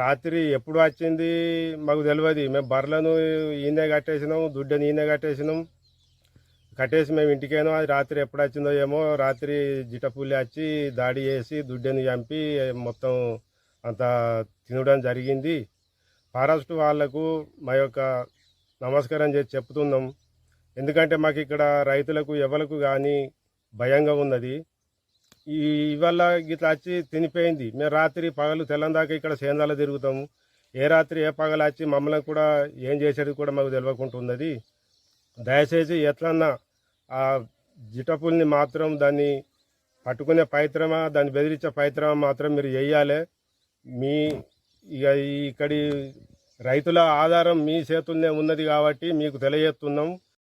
రాత్రి ఎప్పుడు వచ్చింది మాకు తెలియదు మేము బర్రెలను ఈయనే కట్టేసినాం దుడ్డని ఈయనే కట్టేసినాం. కట్టేసి మేము ఇంటికైనా అది రాత్రి ఎప్పుడు వచ్చిందో ఏమో రాత్రి జిటపుల్లి వచ్చి దాడి చేసి దుడ్డని చంపి మొత్తం అంత తినడం జరిగింది. ఫారెస్ట్ వాళ్ళకు మా యొక్క నమస్కారం చేసి చెప్తున్నాం. ఎందుకంటే మాకు ఇక్కడ రైతులకు ఎవలకు కానీ భయంగా ఉన్నది. ఈ ఇవాళ గిట్లా వచ్చి తినిపోయింది. మేము రాత్రి పగలు తెల్లందాకా ఇక్కడ సేందాలో తిరుగుతాము. ఏ రాత్రి ఏ పగలు వచ్చి మమ్మల్ని కూడా ఏం చేసేది కూడా మాకు తెలియకుంటున్నది దయచేసి ఎట్లన్నా ఆ జిటపుల్ని మాత్రం దాన్ని పట్టుకునే పైత్రమా దాన్ని బెదిరించే పైత్రమా మాత్రం మీరు చెయ్యాలి మీ ఇక ఇక్కడి రైతుల ఆధారం మీ చేతుల్నే ఉన్నది కాబట్టి మీకు తెలియజేస్తున్నాం.